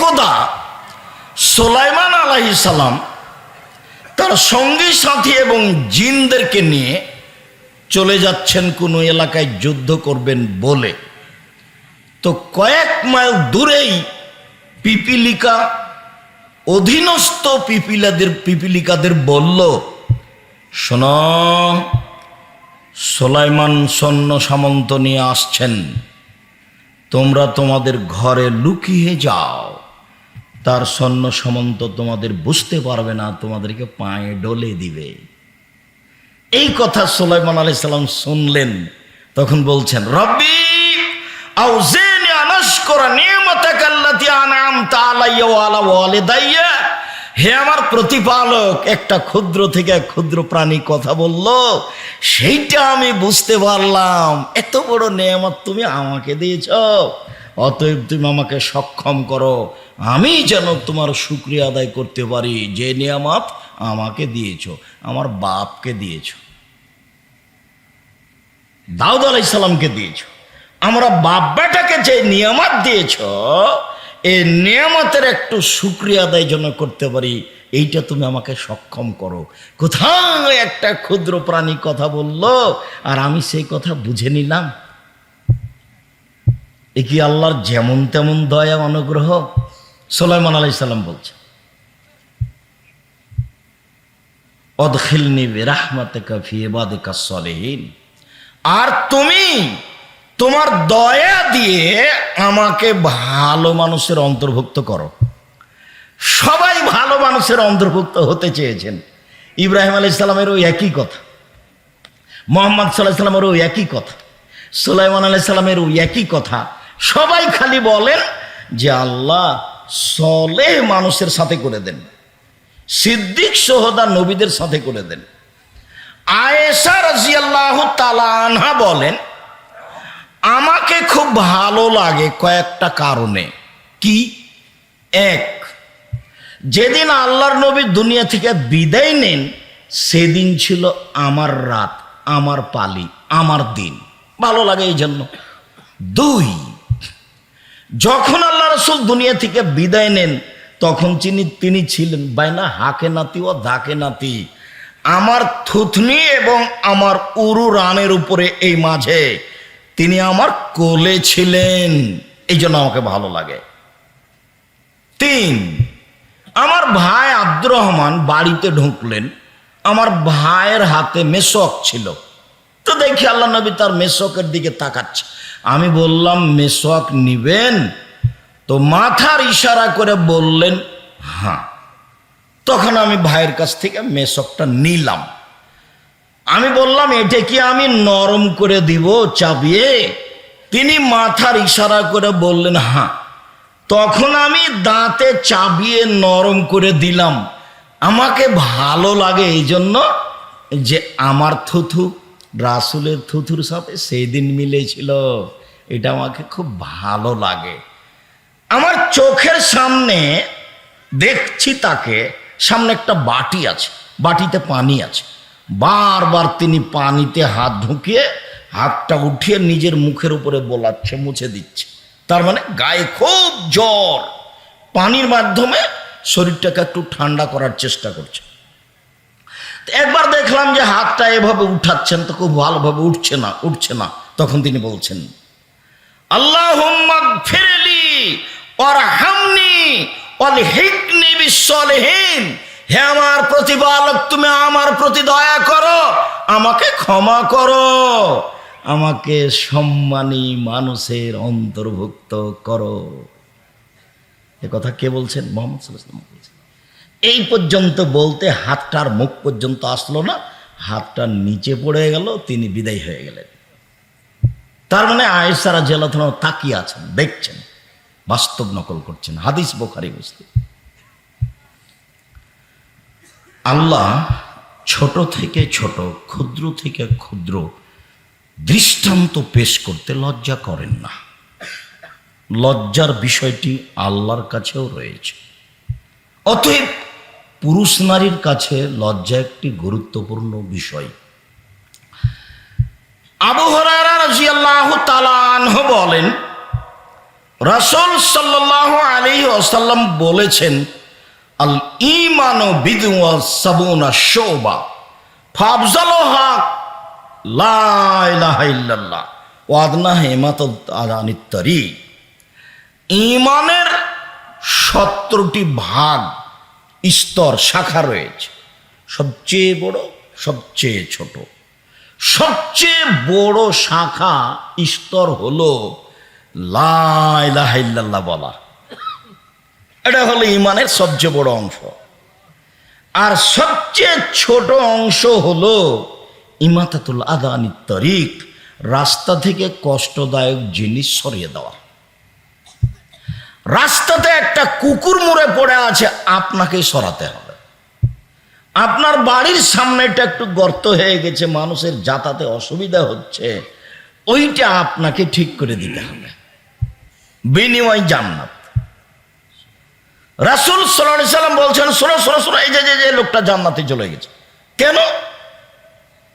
একদা সোলাইমান আলাহি সালাম তার সঙ্গী সাথী এবং জিনদেরকে নিয়ে চলে যাচ্ছেন কোনো এলাকায় যুদ্ধ করবেন বলে। তো কয়েক মাইল দূরেই পিপিলিকা, অধীনস্থ পিপিলাদের পিপিলিকাদের বলল, শোন, সোলাইমান সৈন্য সামন্ত নিয়ে আসছেন। তোমরা তোমাদের ঘরে লুকিয়ে যাও। তার সৈন্য সামন্ত তোমাদের বুঝতে পারবে না, তোমাদেরকে পায়ে ডলে দিবে। এই কথা সোলাইমান আলাই সাল্লাম শুনলেন, তখন বলছেন, রব্বি আলা হে আমার প্রতিপালক, একটা ক্ষুদ্র থেকে ক্ষুদ্র প্রাণী কথা বলল, সেইটা আমি বুঝতে পারলাম। এত বড় নিয়ামত তুমি আমাকে দিয়েছ। অতএব তুমি আমাকে সক্ষম করো। আমি যেন তোমার শুক্রিয়া আদায় করতে পারি। যে নিয়ামত আমাকে দিয়েছ, আমার বাপকে দিয়েছ। দাউদ আলাইসাল্লামকে দিয়েছ। আমরা বাপ বেটাকে যে নিয়ামত দিয়েছ এই নিয়ামতের একটু শুক্রিয়া আদায় যেন করতে পারি, এইটা তুমি আমাকে সক্ষম করো। কোথাও একটা ক্ষুদ্র প্রাণী কথা বলল, আর আমি সেই কথা বুঝে নিলাম? এ কি আল্লাহর যেমন তেমন দয়া অনুগ্রহ? সোলাইমান আলাইসাল্লাম বলছে, অদখিলনি বেরাহমাতে কাফি এবাদিকা সলেহীন আর তুমি তোমার দয়া দিয়ে আমাকে ভালো মানুষের অন্তর্ভুক্ত করো। সবাই ভালো মানুষের অন্তর্ভুক্ত হতে চেয়েছেন। ইব্রাহিম আলি সাল্লামেরও একই কথা, মোহাম্মদ সাল্লাহ সাল্লামেরও একই কথা, সুলাইমান আলাই সাল্লামেরও একই কথা সবাই খালি বলেন যে আল্লাহ সলে মানুষের সাথে করে দেন। সিদ্দিক সহদা নবীদের সাথে করে দেন। আয়েশা রাজিয়াল্লাহ তালা আনহা বলেন, আমাকে খুব ভালো লাগে কয়েকটা কারণে। কি? এক, যেদিন আল্লাহর নবী দুনিয়া থেকে বিদায় নেন, সেদিন ছিল আমার রাত, আমার পালি, আমার দিন। ভালো লাগে এই জন্য। দুই যখন আল্লাহ রসুল দুনিয়া থেকে বিদায় নেন, তখন তিনি তিনি ছিলেন বাইনা হাকে নাতি ও দাকে নাতি। আমার থুথনি এবং আমার উরু রানের উপরে এই মাঝে তিনি আমার কোলে ছিলেন। এই জন্য আমাকে ভালো লাগে। তিন, আমার ভাই আব্দুর রহমান বাড়িতে ঢুকলেন। আমার ভাইয়ের হাতে মেশক ছিল। তো দেখি আল্লাহ নবী তার মেশকের দিকে তাকাচ্ছে। আমি বললাম মেশক নিবেন? তো মাথার ইশারা করে বললেন হ্যাঁ। তখন আমি ভাইয়ের কাছ থেকে মেশকটা নিলাম। আমি বললাম, এটা কি আমি নরম করে দিব চাবিয়ে? তিনি মাথার ইশারা করে বললেন হ্যাঁ। তখন আমি দাঁতে চাবিয়ে নরম করে দিলাম। আমাকে ভালো লাগে এই জন্য যে আমার থুথু রাসুলের থুথুর সাথে সেই দিন মিলেছিল। এটা আমাকে খুব ভালো লাগে। আমার চোখের সামনে দেখছি তাকে, সামনে একটা বাটি আছে, বাটিতে পানি আছে। বারবার তিনি পানিতে হাত ঢুকিয়ে, হাতটা উঠিয়ে নিজের মুখের উপরে বোলাচ্ছে, মুছে দিচ্ছে। তার মানে গায়ে খুব জ্বর। পানির মাধ্যমে শরীরটাকে একটু ঠান্ডা করার চেষ্টা করছে। একবার দেখলাম যে হাতটা এভাবে উঠাচ্ছেন তো খুব ভালোভাবে উঠছে না উঠছে না। তখন তিনি বলছেন আল্লাহ ফিরেলি ওর হামনি অল বিশ্বলহীন হে আমার প্রতিপালক, তুমি আমার প্রতি দয়া করো, আমাকে ক্ষমা করো। আমাকে সম্মানী মানুষের অন্তর্ভুক্ত করো। এ কথা কে বলছেন? মোহাম্মদ বলছেন এই পর্যন্ত বলতে হাতটার মুখ পর্যন্ত আসলো না, হাতটা নিচে পড়ে গেল, তিনি বিদায় হয়ে গেলেন। তার মানে আয়েসারা জেলাথন তাকিয়ে আছেন, দেখছেন, বাস্তব নকল করছেন, হাদিস বোখারি বুঝতে আল্লাহ ছোট থেকে ছোট, ক্ষুদ্র থেকে ক্ষুদ্র দৃষ্টান্ত পেশ করতে লজ্জা করেন না। লজ্জার বিষয়টি আল্লাহর কাছেও রয়েছে। অতএব পুরুষ নারীর কাছে লজ্জা একটি গুরুত্বপূর্ণ বিষয়। আবু বলেন, রাসূল সাল্লাল্লাহু আলাইহি ওয়াসাল্লাম বলেছেন, আল বিদওয়া সাবুনা শুবা ফাফজালুহা লা ইলাহা ইল্লাল্লাহ, ওয়া আদনাহা ইমাতাত আদানিত তারিক ইমানের সত্তরটি ভাগ স্তর, শাখা রয়েছে। সবচেয়ে বড়, সবচেয়ে ছোট। সবচেয়ে বড় শাখা, স্তর হলো লাইলাহাইল্লাহ বলা। এটা হলো ইমানের সবচেয়ে বড় অংশ। আর সবচেয়ে ছোট অংশ হলো ইমাতাতুল আদানি তরিক রাস্তা থেকে কষ্টদায়ক জিনিস সরিয়ে দেওয়া। রাস্তাতে একটা কুকুর মুড়ে পড়ে আছে, আপনাকে সরাতে হবে। আপনার বাড়ির সামনেটা একটু গর্ত হয়ে গেছে, মানুষের যাতায়াতে অসুবিধা হচ্ছে, ওইটা আপনাকে ঠিক করে দিতে হবে। বিনিময় জান্নাত। রাসুল সাল্লাহ সাল্লাম বলছেন, শোনো শোনো শোনো, এই যে যে লোকটা জান্নাতে চলে গেছে। কেন?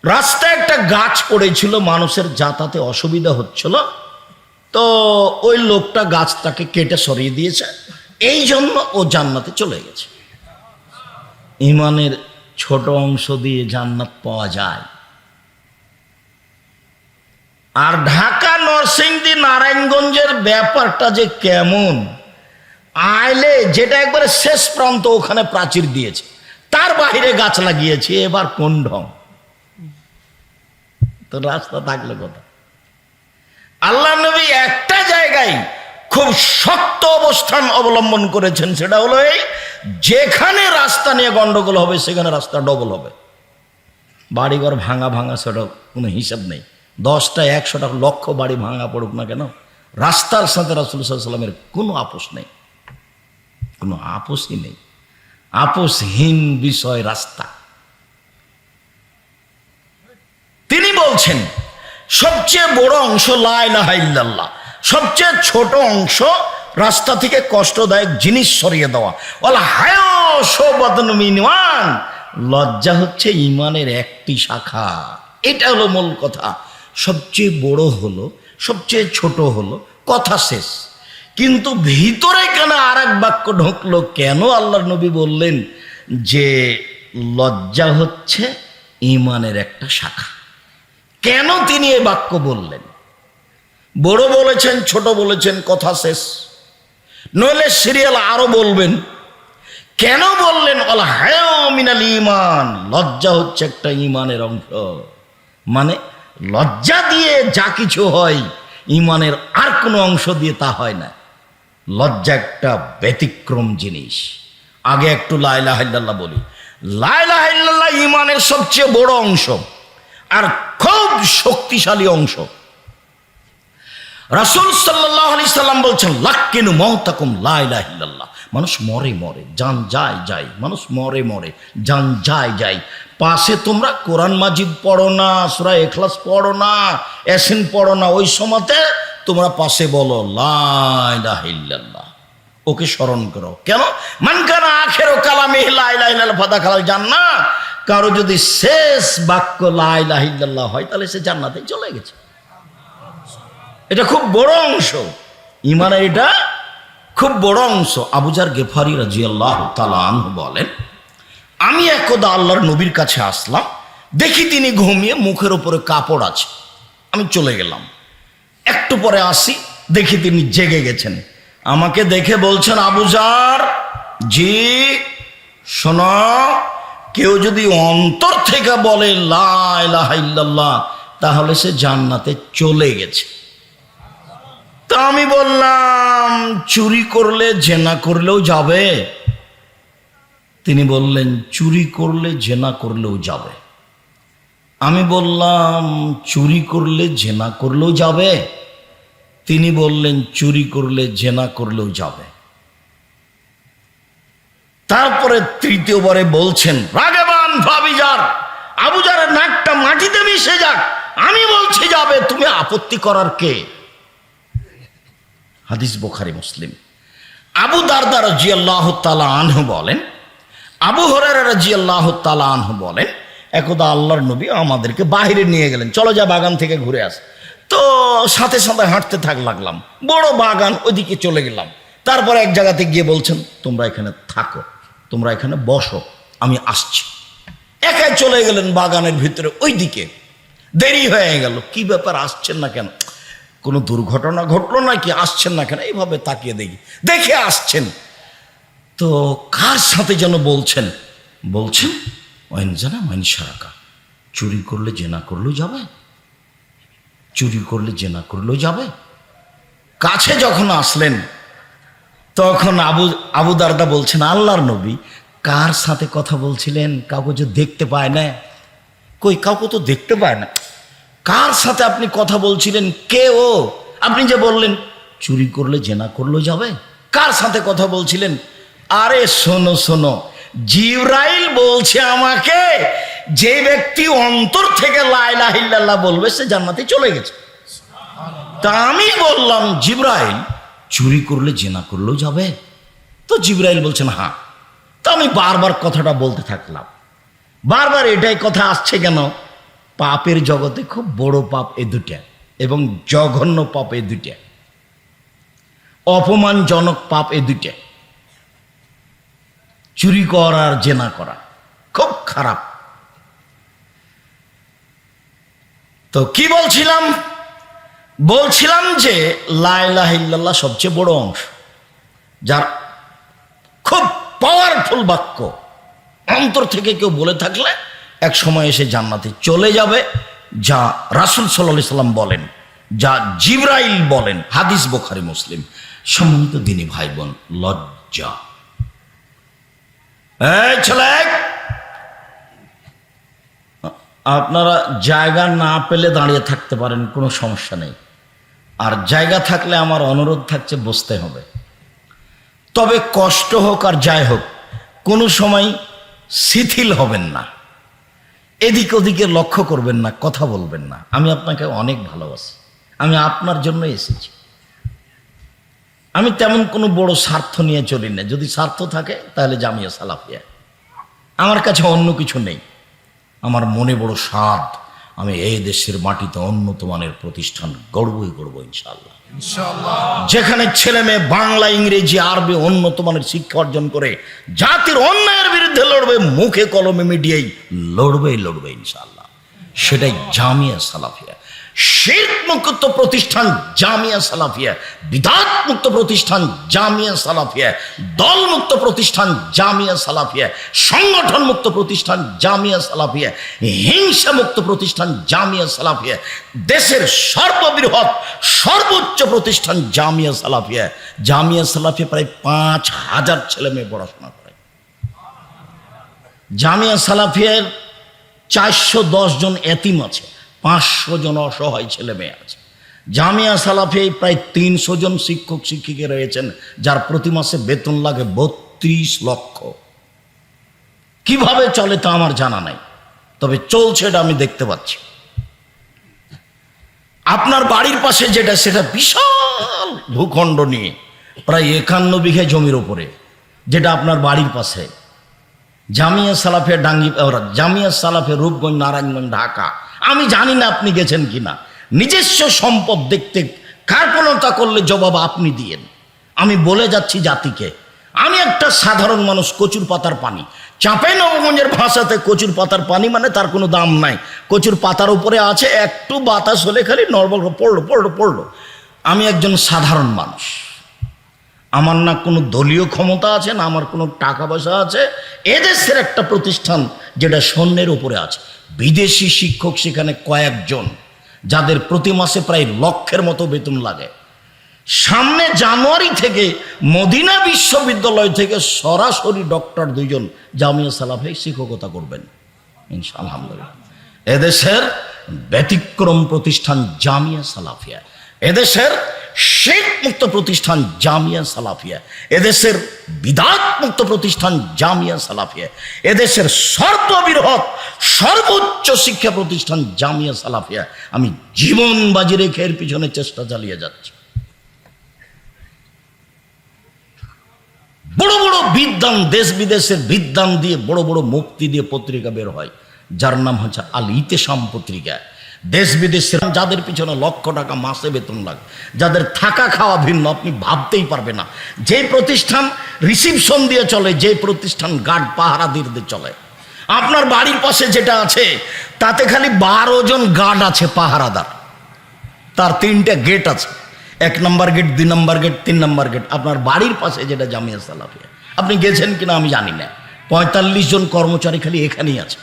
রাস্তায় একটা গাছ পড়েছিল, মানুষের যাতাতে অসুবিধা হচ্ছিল। তো ওই লোকটা গাছটাকে কেটে সরিয়ে দিয়েছে। এই জন্য ও জান্নাতে চলে গেছে। ইমানের ছোট অংশ দিয়ে জান্নাত পাওয়া যায়। আর ঢাকা নরসিংদী নারায়ণগঞ্জের ব্যাপারটা যে কেমন, আইলে যেটা একবারে শেষ প্রান্ত ওখানে প্রাচীর দিয়েছে। তার বাইরে গাছ লাগিয়েছে, এবার কোন ঢং তো রাস্তা থাকলে কথা আল্লাহ নবী একটা জায়গায় খুব শক্ত অবস্থান অবলম্বন করেছেন, সেটা হলো এই যেখানে রাস্তা নিয়ে গন্ডগোল হবে, সেখানে রাস্তা ডবল হবে। বাড়িঘর ভাঙা ভাঙা, সেটা কোনো হিসাব নেই। দশটা, একশোটা লক্ষ বাড়ি ভাঙা পড়ুক না কেন, রাস্তার সাথে রাসুল সাল্লামের কোনো আপোষ নেই। কোনো আপোষই নেই। আপোষহীন বিষয় রাস্তা। তিনি বলছেন সবচেয়ে বড় অংশ লাইল্লাহ সবচেয়ে ছোট অংশ রাস্তা থেকে কষ্টদায়ক জিনিস সরিয়ে দেওয়া। ওলা হায়মান লজ্জা হচ্ছে ইমানের একটি শাখা। এটা হলো মূল কথা। সবচেয়ে বড় হলো, সবচেয়ে ছোট হলো, কথা শেষ। কিন্তু ভিতরে কেন আর এক বাক্য ঢুকলো? কেন আল্লাহ নবী বললেন যে লজ্জা হচ্ছে ইমানের একটা শাখা? কেন তিনি এই বাক্য বললেন? বড় বলেছেন, ছোট বলেছেন, কথা শেষ। নইলে সিরিয়াল আরও বলবেন, কেন বললেন, অল মিনাল ইমান লজ্জা হচ্ছে একটা ইমানের অংশ। মানে লজ্জা দিয়ে যা কিছু হয় ইমানের আর কোনো অংশ দিয়ে তা হয় না। লজ্জা একটা ব্যতিক্রম জিনিস। আগে একটু লাইলা হাইল্লাহ বলি। লাইলা হাইল্লাহ ইমানের সবচেয়ে বড় অংশ। আর খুব শক্তিশালী অংশ। রাসুল সাল্লাম বলছেন, লাক্কিনু মহতাকুম লাইলাহিল্লাহ মানুষ মরে মরে, যান যায় যায়, মানুষ মরে মরে, যান যায় যায়। পাশে তোমরা কোরআন মাজিদ পড়ো না, সুরা এখলাস পড়ো না এসিন পড়ো না, ওই সময়তে তোমরা পাশে বলো লাইলাহিল্লাহ ওকে স্মরণ করো। কেন? মানকানা আখের কালামে লাইলাহিল্লাহ ফাদা খালাল যান না কারও যদি শেষ বাক্য লাইলাহিল্লাহ হয়, তাহলে সে জান্নাতে চলে গেছে। এটা খুব বড় অংশ। ইমানের এটা খুব বড় অংশ। আবুজার গেফারি রাজি আল্লাহ তালান বলেন, আমি একদা আল্লাহর নবীর কাছে আসলাম, দেখি তিনি ঘুমিয়ে মুখের উপরে কাপড় আছে। আমি চলে গেলাম। একটু পরে আসি, দেখি তিনি জেগে গেছেন। আমাকে দেখে বলছেন আবুজার জি, শোনো, কেউ যদি অন্তর থেকে বলে লাহ তাহলে সে জান্নাতে চলে গেছে। তা আমি বললাম, চুরি করলে জেনা করলেও যাবে। তিনি বললেন, চুরি করলে জেনা করলেও যাবে। আমি বললাম, চুরি করলে জেনা করলেও যাবে? তিনি বললেন, চুরি করলে, জেনা করলেও যাবে। তারপরে তৃতীয়বারে বলছেন, রাগেবান ভাবিজার আবুজারের নাকটা মাটিতে মিশে যাক। আমি বলছি, যাবে, তুমি আপত্তি করার কে? হাদিস বোখারি, মুসলিম। আবু দারদা রাজি আল্লাহ তালা আনহু বলেন, আবু হরের রাজি আল্লাহ তালা আনহু বলেন, একদা আল্লাহর নবী আমাদেরকে বাহিরে নিয়ে গেলেন। চলো যা বাগান থেকে ঘুরে আস। তো সাথে সাথে হাঁটতে থাক লাগলাম। বড় বাগান ওইদিকে চলে গেলাম। তারপরে এক জায়গাতে গিয়ে বলছেন, তোমরা এখানে থাকো, তোমরা এখানে বসো, আমি আসছি। একাই চলে গেলেন বাগানের ভিতরে, ওইদিকে। দেরি হয়ে গেল, কি ব্যাপার, আসছেন না কেন? কোনো দুর্ঘটনা ঘটলো নাকি? আসছেন না কেন? এইভাবে তাকিয়ে দেখি। দেখে আসছেন। তো কার সাথে যেন বলছেন? বলছেন, ওয়েন জানা, ওয়েন সারাকা। চুরি করলে, জেনা করলেও যাবে? চুরি করলে, জেনা করলেও যাবে। কাছে যখন আসলেন, তখন আবু আবু দারদা বলছেন, আল্লাহর নবী কার সাথে কথা বলছিলেন? কাউকে যে দেখতে পায় না। কই, কাউকে তো দেখতে পায় না। কার সাথে আপনি কথা বলছিলেন? কে ও? আপনি যে বললেন, চুরি করলে, জেনা করলেও যাবে। কার সাথে কথা বলছিলেন? আরে শোনো শোনো, জিব্রাইল বলছে আমাকে যে ব্যক্তি অন্তর থেকে লাইলাহিল্লাহ বলবে, সে জান্নাতে চলে গেছে। তা আমি বললাম, জিব্রাইল, চুরি করলে জেনা করলেও যাবে? তো জিব্রাইল বলছেন হ্যাঁ। তো আমি বারবার কথাটা বলতে থাকলাম। বারবার এটাই কথা আসছে কেন? পাপের জগতে খুব বড় পাপ এ দুটা এবং জঘন্য পাপ এ দুটা অপমানজনক পাপ এ দুটা চুরি করার, জেনা করা খুব খারাপ। তো কি বলছিলাম? বলছিলাম যে লাইলাহিল্লাহ সবচেয়ে বড় অংশ, যার খুব পাওয়ারফুল বাক্য। অন্তর থেকে কেউ বলে থাকলে এক সময় এসে জান্নাতে চলে যাবে, যা রাসুল সাল্লাহ সাল্লাম বলেন, যা জিব্রাইল বলেন, হাদিস বোখারি, মুসলিম। সম্মানিত দিনী ভাই বোন, লজ্জা। ছেলে আপনারা জায়গা না পেলে দাঁড়িয়ে থাকতে পারেন, কোনো সমস্যা নেই। আর জায়গা থাকলে আমার অনুরোধ থাকছে, বসতে হবে। তবে কষ্ট হোক আর যাই হোক, কোনো সময় শিথিল হবেন না। এদিক ওদিকে লক্ষ্য করবেন না, কথা বলবেন না। আমি আপনাকে অনেক ভালোবাসি। আমি আপনার জন্য এসেছি। আমি তেমন কোনো বড় স্বার্থ নিয়ে চলি না যদি স্বার্থ থাকে, তাহলে জামিয়া সালাফিয়া। আমার কাছে অন্য কিছু নেই। আমার মনে বড় স্বাদ। আমি এই দেশের মাটিতে উন্নত মানের প্রতিষ্ঠান গড়বই গড়ব ইনশাল্লাহ যেখানে ছেলে মেয়ে বাংলা ইংরেজি আরবি উন্নত মানের শিক্ষা অর্জন করে জাতির অন্যায়ের বিরুদ্ধে লড়বে মুখে কলমে মিডিয়াই লড়বেই লড়বে ইনশাল্লাহ সেটাই জামিয়া সালাফিয়া। মুক্ত প্রতিষ্ঠান জামিয়া সালাফিয়া বিধাত মুক্ত প্রতিষ্ঠান জামিয়া সালাফিয়া দল মুক্ত প্রতিষ্ঠান জামিয়া সালাফিয়া সংগঠন মুক্ত প্রতিষ্ঠান জামিয়া সালাফিয়া হিংসা মুক্ত প্রতিষ্ঠান জামিয়া সালাফিয়া, দেশের সর্ববৃহৎ, সর্বোচ্চ প্রতিষ্ঠান জামিয়া সালাফিয়া। জামিয়া সালাফিয়া প্রায় পাঁচ হাজার ছেলে মেয়ে পড়াশোনা করে। জামিয়া সালাফিয়ার চারশো দশ জন এতিম আছে। পাঁচশো জন অসহায় ছেলে মেয়ে আছে। জামিয়া সালাফে প্রায় তিনশো জন শিক্ষক, শিক্ষিকা রয়েছেন, যার প্রতি মাসে বেতন লাগে বত্রিশ লক্ষ। কীভাবে চলে তা আমার জানা নাই, তবে চলছে এটা আমি দেখতে পাচ্ছি। আপনার বাড়ির পাশে যেটা, সেটা বিশাল ভূখণ্ড নিয়ে, প্রায় একান্ন বিঘে জমির ওপরে, যেটা আপনার বাড়ির পাশে। জামিয়া সালাফে ডাঙ্গি, জামিয়া সালাফে রূপগঞ্জ, নারায়ণগঞ্জ, ঢাকা। আমি জানি না আপনি গেছেন কিনা। নিজস্ব সম্পদ দেখতে কার্পণতা করলে জবাব আপনি দিয়েন। আমি বলে যাচ্ছি জাতিকে, আমি একটা সাধারণ মানুষ, কচুর পাতার পানি। চাঁপে নবগঞ্জের ভাষাতে কচুর পাতার পানি মানে তার কোনো দাম নাই। কচুর পাতার উপরে আছে একটু বাতাস হলে খালি নর্মাল পড়ল পড়ল পড়ল। আমি একজন সাধারণ মানুষ। আমার না কোনো দলীয় ক্ষমতা আছে, না আমার কোনো টাকা পয়সা আছে। এদেশের একটা প্রতিষ্ঠান যেটা স্বর্ণের উপরে আছে। বিদেশি শিক্ষক সেখানে কয়েকজন, যাদের প্রতি মাসে প্রায় লক্ষের মতো বেতন লাগে। সামনে জানুয়ারি থেকে মদিনা বিশ্ববিদ্যালয় থেকে সরাসরি ডক্টর দুইজন জামিয়া সালাফে শিক্ষকতা করবেন। আলহামদুলিল্লাহ এদেশের ব্যতিক্রম প্রতিষ্ঠান জামিয়া সালাফিয়া। এদেশের শেখ মুক্ত প্রতিষ্ঠান জামিয়া সালাফিয়া। এদেশের বিদাত মুক্ত প্রতিষ্ঠান জামিয়া সালাফিয়া। এদেশের সর্ববৃহৎ, সর্বোচ্চ শিক্ষা প্রতিষ্ঠান জামিয়া সালাফিয়া। আমি জীবন বাজি রেখে এর পিছনে চেষ্টা চালিয়ে যাচ্ছি। বড় বড় বিদ্যান দেশ বিদেশের বিদ্যান দিয়ে, বড় বড় মুক্তি দিয়ে পত্রিকা বের হয়, যার নাম হচ্ছে আল ইতেসাম পত্রিকা। দেশ বিদেশের যাদের পিছনে লক্ষ টাকা মাসে বেতন লাগে, যাদের থাকা খাওয়া ভিন্ন, আপনি ভাবতেই পারবে না। যে প্রতিষ্ঠান রিসিপশন দিয়ে চলে, যে প্রতিষ্ঠান গার্ড পাহারা দিয়ে চলে। আপনার বাড়ির পাশে যেটা আছে, তাতে খালি বারো জন গার্ড আছে পাহারাদার। তার তিনটে গেট আছে। এক নম্বর গেট দুই নম্বর গেট তিন নম্বর গেট আপনার বাড়ির পাশে যেটা জামিয়া সালাফিয়া। আপনি গেছেন কিনা আমি জানি না। পঁয়তাল্লিশ জন কর্মচারী খালি এখানেই আছে।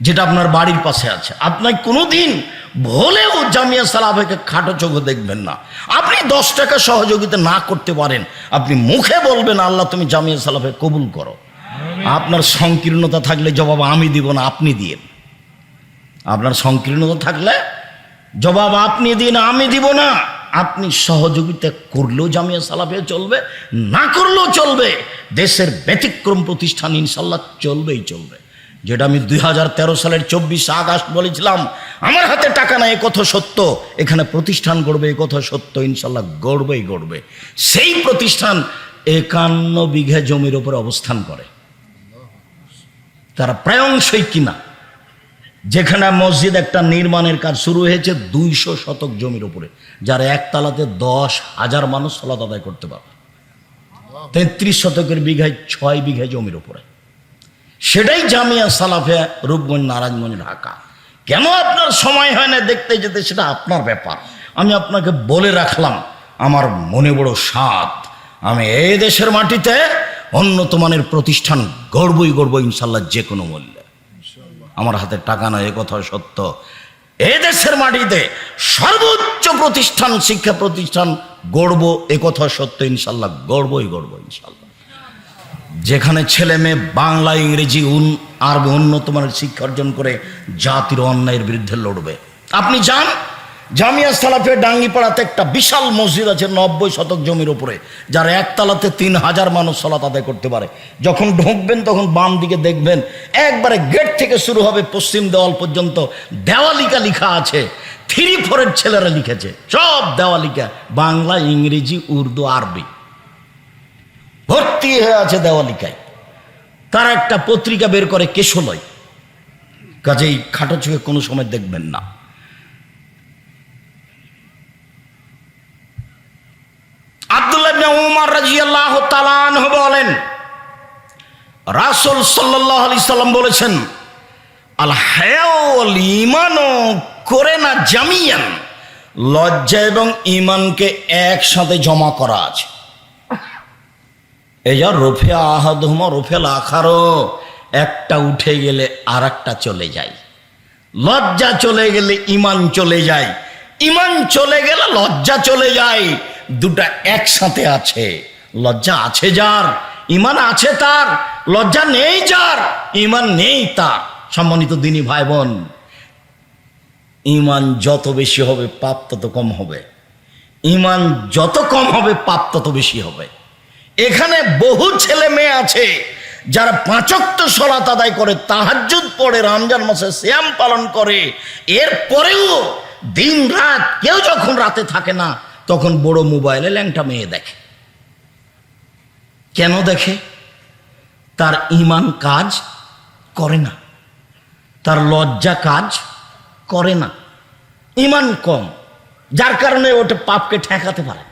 যেটা আপনার বাড়ির পাশে আছে। আপনার কোনোদিন ভুলেও জামিয়া সালাফেকে খাটো চোখে দেখবেন না। আপনি দশ টাকা সহযোগিতা না করতে পারেন, আপনি মুখে বলবেন, আল্লাহ, তুমি জামিয়া সালাফে কবুল করো। আপনার সংকীর্ণতা থাকলে জবাব আমি দিব না, আপনি দিয়ে আপনার সংকীর্ণতা থাকলে জবাব আপনি দিন, আমি দিব না। আপনি সহযোগিতা করলেও জামিয়া সালাফিয়া চলবে, না করলেও চলবে। দেশের ব্যতিক্রম প্রতিষ্ঠান ইনশাল্লাহ চলবেই চলবে। যেটা আমি দুই হাজার তেরো সালের চব্বিশ আগস্ট বলেছিলাম, আমার হাতে টাকা নাই কথা সত্য। এখানে প্রতিষ্ঠান গড়বে, এ কথা সত্য, ইনশাল্লাহ গড়বেই গড়বে। সেই প্রতিষ্ঠান একান্ন বিঘা জমির উপরে অবস্থান করে। তারা প্রায়ংশই কিনা। যেখানে মসজিদ একটা নির্মাণের কাজ শুরু হয়েছে দুইশো শতক জমির উপরে যার একতলাতে দশ হাজার মানুষ সলাত আদায় করতে পারবে। তেত্রিশ শতকের বিঘায় ছয় বিঘা জমির উপরে সেটাই জামিয়া সালাফিয়া রূপগঞ্জ নারায়ণগঞ্জ ঢাকা। কেন আপনার সময় হয় না দেখতে যেতে, সেটা আপনার ব্যাপার। আমি আপনাকে বলে রাখলাম, আমার মনে বড় স্বাদ। আমি এই দেশের মাটিতে উন্নত মানের প্রতিষ্ঠান গড়বই গড়ব ইনশাল্লাহ যে কোনো মূল্যে। আমার হাতে টাকা নয় এ কথা সত্য। এ দেশের মাটিতে সর্বোচ্চ প্রতিষ্ঠান, শিক্ষা প্রতিষ্ঠান গড়ব, এ কথা সত্য, ইনশাল্লাহ গড়বই গড়ব, ইনশাল্লাহ। যেখানে ছেলে মেয়ে বাংলা, ইংরেজি উন আরবি উন্নত শিক্ষা অর্জন করে জাতির অন্যায়ের বিরুদ্ধে লড়বে। আপনি যান, জামিয়া সালাফের ডাঙ্গিপাড়াতে একটা বিশাল মসজিদ আছে নব্বই শতক জমির উপরে, যার একতলাতে তিন হাজার মানুষ সলাত আদায় করতে পারে। যখন ঢুকবেন, তখন বাম দিকে দেখবেন, একবারে গেট থেকে শুরু হবে পশ্চিম দেওয়াল পর্যন্ত দেওয়ালিকা লেখা আছে। থ্রি ফোরের ছেলেরা লিখেছে, সব দেওয়ালিকা, বাংলা, ইংরেজি, উর্দু, আরবি। ভর্তি হয়ে আছে দেওয়ালিকায়। তারা একটা পত্রিকা বের করে কেশলয়। কাজেই খাটো চোখে কোনো সময় দেখবেন না। আব্দুল্লাহ উমর রাদিয়াল্লাহু তাআলা আনহু বলেন, রাসূল সাল্লাল্লাহু আলাইহি সাল্লাম বলেছেন, আল হায়াউল ঈমানও করে না জামিয়ান। লজ্জা এবং ঈমানকে একসাথে জমা করা আছে। এই যা রফে আহাদুমা রফেল আখারও একটা উঠে গেলে আর চলে যায়। লজ্জা চলে গেলে ইমান চলে যায়। ইমান চলে গেলে লজ্জা চলে যায়। দুটা একসাথে আছে। লজ্জা আছে যার, ইমান আছে তার, লজ্জা নেই যার, ইমান নেই তার। সম্মানিত দিনী ভাই বোন ইমান যত বেশি হবে, পাপ তত কম হবে। ইমান যত কম হবে, পাপ তত বেশি হবে। এখানে বহু ছেলে মেয়ে আছে, যারা পাঁচক্ত সলাত আদায় করে, তাহাজ্জুদ পড়ে, রমজান মাসে শ্যাম পালন করে। এর পরেও দিন রাত কেউ যখন রাতে থাকে না, তখন বড় মোবাইলে ল্যাংটা মেয়ে দেখে। কেন দেখে? তার ইমান কাজ করে না। তার লজ্জা কাজ করে না। ইমান কম, যার কারণে ওটা পাপকে ঠেকাতে পারে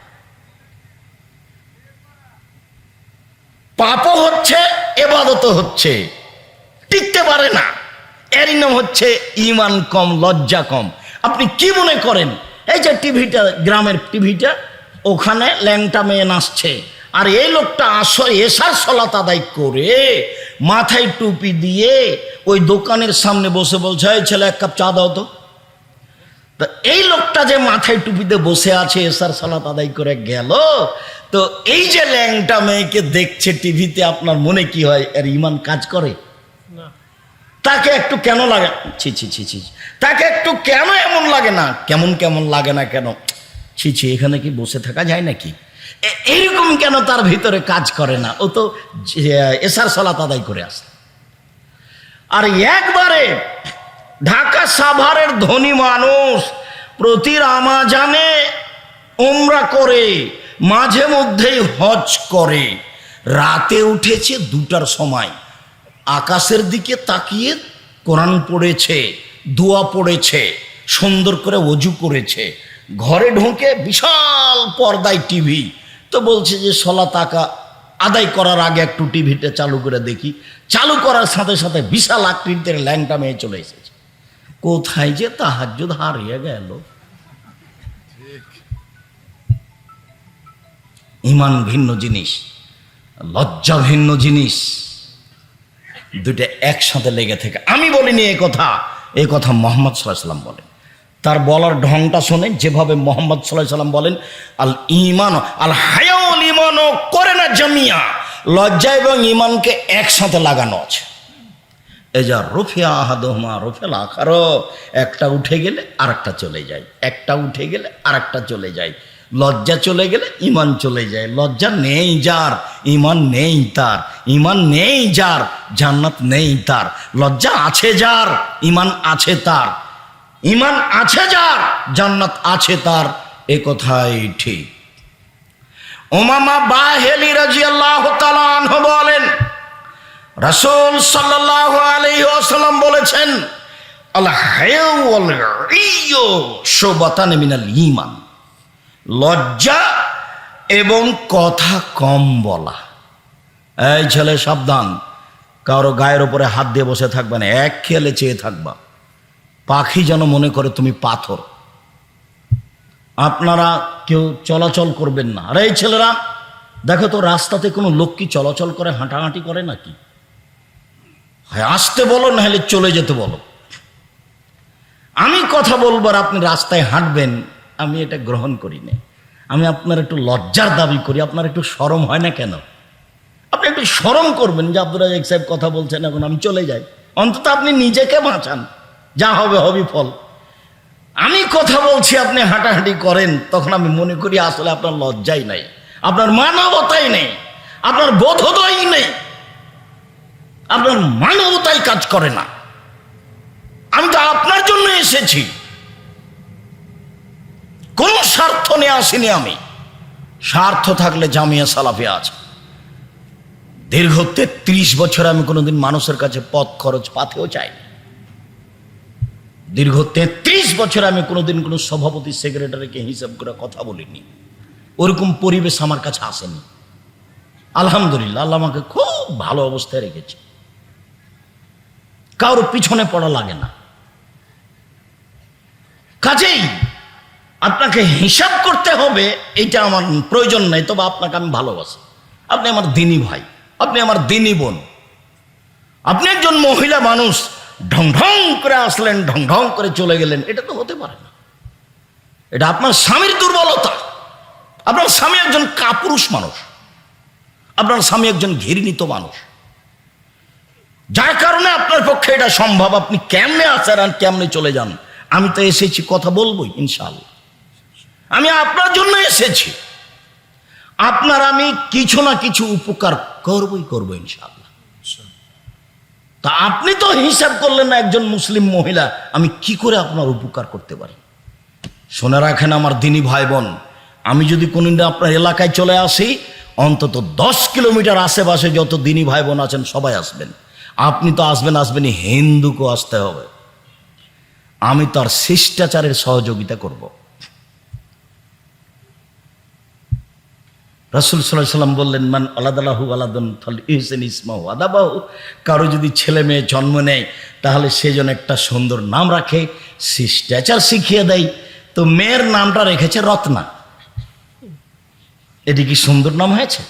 পাপও হচ্ছে এবাদত হচ্ছে। টিকতে পারে না। এরই নাম হচ্ছে ইমান কম, লজ্জা কম। আপনি কি মনে করেন? এই যে টিভিটা, গ্রামের টিভিটা, ওখানে ল্যাংটা মেয়ে নাচছে। আর এই লোকটা আসো এসার সলাত আদায় করে, মাথায় টুপি দিয়ে ওই দোকানের সামনে বসে বলছে, এই ছেলে, এক কাপ চা দাও তো। তো এই লোকটা যে মাথায় টুপিতে বসে আছে, এসার সালাত আদায় করে গেল তো এই যে ল্যাংটা মেয়েকে দেখছে টিভিতে আপনার মনে কি হয়? এর ইমান কাজ করে? তাকে একটু কেন লাগে? ছি ছি ছি ছি তাকে একটু কেন এমন লাগে না? কেমন কেমন লাগে না কেন? ছি ছি এখানে কি বসে থাকা যায় নাকি? এইরকম কেন তার ভিতরে কাজ করে না? ও তো এসার সালাত আদায় করে আসে। আর একবারে ঢাকা সাভারের ধনী মানুষ প্রতি রামাজানে ওমরা করে। মাঝে মধ্যেই হজ করে। রাতে উঠেছে দুটার সময়। আকাশের দিকে তাকিয়ে কোরআন পড়েছে, দোয়া পড়েছে, সুন্দর করে অজু করেছে। ঘরে ঢুকে বিশাল পর্দায় টিভি। তো বলছে যে, সলা টাকা আদায় করার আগে একটু টিভিটা চালু করে দেখি। চালু করার সাথে সাথে বিশাল আকৃতির ল্যাংটা মেয়ে চলে এসেছে। কোথায় যে তাহাজ্জুদ হারিয়ে গেল। ইমান ভিন্ন জিনিস, লজ্জা ভিন্ন জিনিস দুটো একসাথে লেগে থাকে। আমি বলিনি এ কথা এ কথা মোহাম্মদ সাল্লাহ সাল্লাম বলেন। তার বলার ঢংটা শোনেন যেভাবে মোহাম্মদ সাল্লাহ সাল্লাম বলেন, আল ইমান, আল হায়াউল ইমানও করে না জামিয়া। লজ্জা এবং ইমানকে একসাথে লাগানো আছে। এই যা রফিয়া আহাদহমা রফেল আখারো, একটা উঠে গেলে আর একটা চলে যায়, একটা উঠে গেলে আর একটা চলে যায়। লজ্জা চলে গেলে ইমান চলে যায়। লজ্জা নেই যার ইমান নেই তার ইমান নেই যার, জান্নাত নেই তার। লজ্জা আছে যার ইমান আছে তার। ইমান আছে যার, জান্নাত আছে তার, এ কথাই ঠিক। ওমামা বাহেলি রাজি আল্লাহ বলেন, রাসূল বলেছেন, আল হায়াউ ওয়াল ইয়ু শুবাতান মিনাল ঈমান। লজ্জা এবং কথা কম বলা। এই ছেলে, সাবধান। কারও গায়ের উপরে হাত দিয়ে বসে থাকবে না, এক খেলে চেয়ে থাকবা। পাখি যেন মনে করে তুমি পাথর। আপনারা কেউ চলাচল করবেন না। আরে এই ছেলেরা, দেখো তো, রাস্তাতে কোনো লোক কি চলাচল করে, হাঁটাহাঁটি করে নাকি? হয় আসতে বলো না হলে চলে যেতে বলো। আমি কথা বলব আর আপনি রাস্তায় হাঁটবেন। আমি এটা গ্রহণ করি না আমি আপনার একটু লজ্জার দাবি করি, আপনার একটু সরম হয় না কেন? আপনি একটু সরম করবেন যে আব্দুল রাজাক সাহেব কথা বলছেন, এখন আমি চলে যাই। অন্তত আপনি নিজেকে বাঁচান, যা হবে হবি ফল। আমি কথা বলছি, আপনি হাঁটাহাঁটি করেন, তখন আমি মনে করি আসলে আপনার লজ্জাই নাই, আপনার মানবতাই নেই, আপনার বোধোদয় নেই, আপনার মানবতাই কাজ করে না। আমি তো আপনার জন্য এসেছি। কোন স্বার্থ নিয়ে আসিনি আমি। স্বার্থ থাকলে জামিয়া সালাফিয়া আছে। দীর্ঘ তেত্রিশ বছর আমি কোনোদিন মানুষের কাছে পথ খরচ পাতেও চাইনি। দীর্ঘ তেত্রিশ বছর আমি কোনোদিন কোনো সভাপতি, সেক্রেটারিকে হিসাব করে কথা বলিনি। ওরকম পরিবেশ আমার কাছে আসেনি। আলহামদুলিল্লাহ, আল্লাহ আমাকে খুব ভালো অবস্থায় রেখেছে। কারোর পিছনে পড়া লাগে না। কাজেই আপনাকে হিসাব করতে হবে এটা আমার প্রয়োজন নেই, তবে আপনাকে আমি ভালোবাসি। আপনি আমার দিনী ভাই, আপনি আমার দিনী বোন। আপনি একজন মহিলা মানুষ, ঢং ঢং করে আসলেন, ঢং ঢং করে চলে গেলেন, এটা তো হতে পারে না। এটা আপনার স্বামীর দুর্বলতা। আপনার স্বামী একজন কাপুরুষ মানুষ। আপনার স্বামী একজন ঘৃণিত মানুষ। যার কারণে আপনার পক্ষে এটা সম্ভব। আপনি কেমনে আসার আর কেমনে চলে যান? আমি তো এসেছি, কথা বলব ইনশাল্লাহ আমি আপনার জন্য এসেছি। আপনার আমি কিছু না কিছু উপকার করবই করব ইনশাল্লাহ তা আপনি তো হিসাব করলেন না একজন মুসলিম মহিলা, আমি কি করে আপনার উপকার করতে পারি? শুনে রাখেন আমার দিনী ভাই বোন আমি যদি কোনদিন আপনার এলাকায় চলে আসি, অন্তত দশ কিলোমিটার আশেপাশে যত দিনী ভাই বোন আছেন সবাই আসবেন। আপনি তো আসবেন আসবেনই হিন্দুকেও আসতে হবে। আমি তার শিষ্টাচারের সহযোগিতা করব। রাসুল সাল্লাম বললেন, মান আলাদালাহু আলাদন ফল ইহসেন ইসমাহু আদাবাহু। কারও যদি ছেলে মেয়ে জন্ম নেয়, তাহলে সে যেন একটা সুন্দর নাম রাখে শিষ্টাচার শিখিয়ে দেয়। তো মেয়ের নামটা রেখেছে রত্না। এটি কি সুন্দর নাম হয়েছে?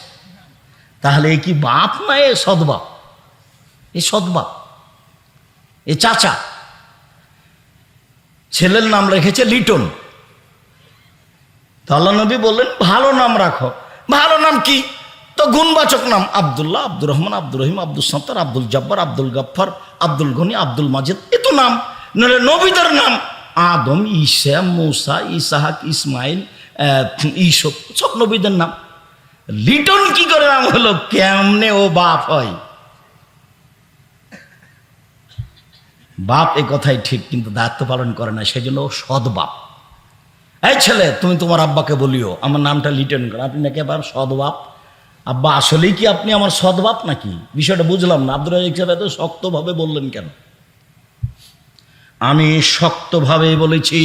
তাহলে এ কি বাপ না এ সদবাপ এ সদবাপ এ চাচা। ছেলের নাম রেখেছে লিটন। তো নবী বললেন, ভালো নাম রাখো। ভালো নাম কি? তো গুণবাচক নাম আবদুল্লাহ, আব্দুর রহমান, আব্দুর রহিম আব্দুল সত্তার, আব্দুল জব্বার, আব্দুল গফ্ফর, আব্দুল গনি, আব্দুল মাজিদ। এ তো নাম। নাহলে নবীদের নাম। আদম, ঈসা, মৌসা, ইসাহাক, ইসমাইল ইসব সব নবীদের নাম। লিটন কি করে নাম হলো? কেমনে ও বাপ হয়? বাপ এ কথাই ঠিক, কিন্তু দায়িত্ব পালন করে না সেই জন্য ও সৎ বাপ। এই ছেলে, তুমি তোমার আব্বাকে বলিও, আমার নামটা লিটন করো। আপনি নাকি আবার সৎ বাপ আব্বা, আসলেই কি আপনি আমার সৎ বাপ নাকি? বিষয়টা বুঝলাম না। আব্দুল রাজিক সাহেব এত শক্তভাবে বললেন কেন? আমি শক্তভাবে বলেছি,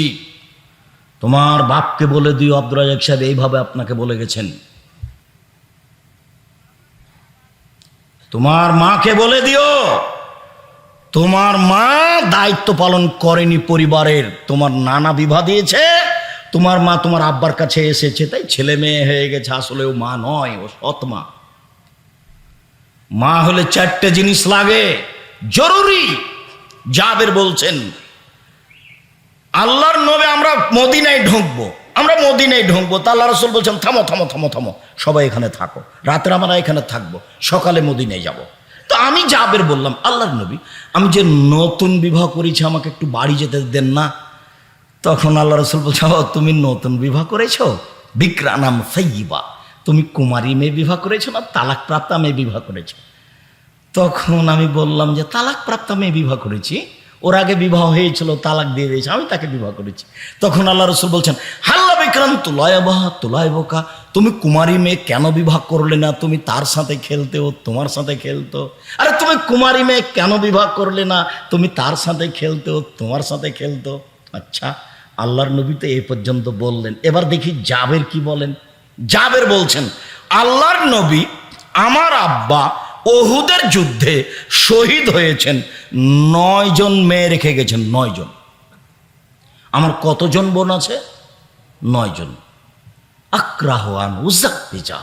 তোমার বাপকে বলে দিও আব্দুল রাজাক সাহেব এইভাবে আপনাকে বলে গেছেন। তোমার মাকে বলে দিও, তোমার মা দায়িত্ব পালন করেনি পরিবারের, তোমার নানা বিভা দিয়েছে তোমার মা তোমার আব্বার কাছে এসেছে, তাই ছেলে মেয়ে হয়ে গেছে আসলে ও মা নয়, ও সৎ মা। মা হলে চারটে জিনিস লাগে, জরুরি। জাবের বলছেন, আল্লাহর নবে আমরা মদিনায় ঢুকবো, আমরা মদিনায় ঢুকবো, তা আল্লাহ রসুল বলছেন, থামো থামো থামো থামো, সবাই এখানে থাকো, রাত্রে আমরা এখানে থাকব, সকালে মদিনায় যাব। তো আমি জাবের বললাম, আল্লাহর নবী, আমি যে নতুন বিবাহ করেছি, আমাকে একটু বাড়ি যেতে দেন না। তখন আল্লাহ রসুল বলছে "ও, তুমি নতুন বিবাহ করেছ? বিক্রানাম সাইবা তুমি কুমারী মেয়ে বিবাহ করেছ না তালাক প্রাপ্তা মেয়ে বিবাহ করেছ? তখন আমি বললাম যে তালাক প্রাপ্ত মেয়ে বিবাহ করেছি। ওর আগে বিবাহ হয়েছিল তালাক দিয়ে দিয়েছে আমি তাকে বিবাহ করেছি। তখন আল্লাহ রসুল বলছেন হাল্লা বিক্রাম তুলয় বাহা তুলয় বোকা। তুমি কুমারী মেয়ে কেন বিবাহ করলে না? তুমি তার সাথে খেলতে ও তোমার সাথে খেলতো। আরে তুমি কুমারী মেয়ে কেন বিবাহ করলে না? তুমি তার সাথে খেলতে ও তোমার সাথে খেলতো। আচ্ছা আল্লাহর নবী তো এই পর্যন্ত বললেন। এবার দেখি জাবের কি বলেন? জাবের বলছেন, আল্লাহর নবী আমার আব্বা ওহুদের যুদ্ধে শহীদ হয়েছেন। নয় জন মেয়ে রেখে গেছেন, নয় জন। আমার কতজন বোন আছে? নয় জন। আক্রাহান উজাক্তিজা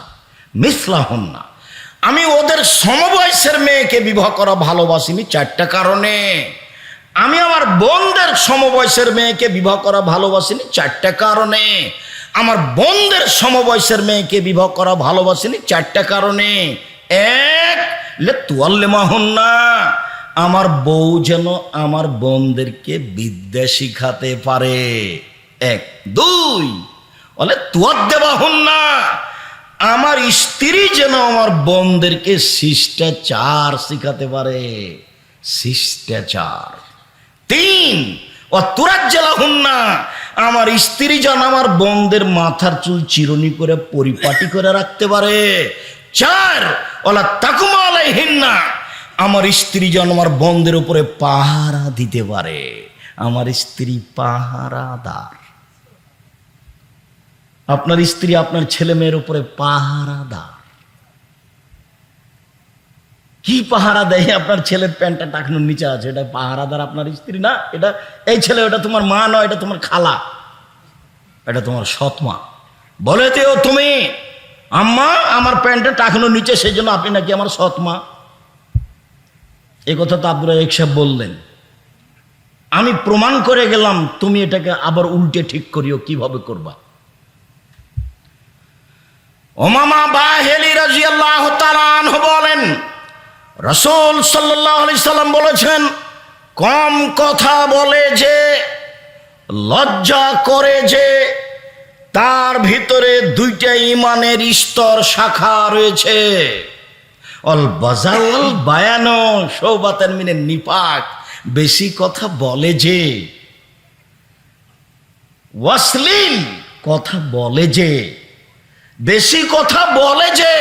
মিসলাহন না আমি ওদের সমবয়সের মেয়েকে বিবাহ করা ভালোবাসিনি চারটা কারণে। আমি আমার বোনদের সমবয়সের মেয়েকে বিবাহ করা ভালোবাসিনি চারটা কারণে। আমার বোনদের সমবয়সের মেয়েকে বিবাহ করা ভালোবাসিনি চারটা কারণে। এক, লে তুয়াল্লে মাহন না আমার বউ যেন আমার বোনদেরকে বিদ্যা শিখাতে পারে। এক, দুই বলে না আমার স্ত্রী যেন আমার বোনদেরকে শিষ্টাচার শিখাতে পারে। শিষ্টাচার। তিন। ও আমার স্ত্রী যেন আমার বোনদের মাথার চুল চিরুনি করে পরিপাটি করে রাখতে পারে। চার, ওলা তাকুমা আলাইহিন না আমার স্ত্রী যেন আমার বন্ধের উপরে পাহারা দিতে পারে। আমার স্ত্রী পাহারাদার। আপনার স্ত্রী আপনার ছেলে মেয়ের উপরে পাহারাদার। কি পাহারা দেয়? আপনার ছেলের প্যান্টটা টাকানোর নিচে আছে। এটা পাহারাদার আপনার স্ত্রী না, এটা এই ছেলে এটা তোমার মা নয়, এটা তোমার খালা। এটা তোমার সৎ মা। বলে দিও তুমি, আম্মা, আমার প্যান্টটা টাকানোর নিচে সেই জন্য আপনি নাকি আমার সৎ মা। এ কথা তো আব্দুল রাজাক সাহেব বললেন। আমি প্রমাণ করে গেলাম, তুমি এটাকে আবার উল্টে ঠিক করিও, কীভাবে করবা? ওমামা বাহেলি রাজিয়াল্লাহ তালানহ বলেন রসুল সাল্লাম বলেছেন, কম কথা বলে যে, লজ্জা করে যে, তার ভিতরে দুইটা ইমানের স্তর শাখা রয়েছে। অল বাজাল বায়ানো, সৌবাতের মিনে নিপাক বেশি কথা বলে যে, ওয়াসলিন, কথা বলে যে, বেশি কথা বলে যে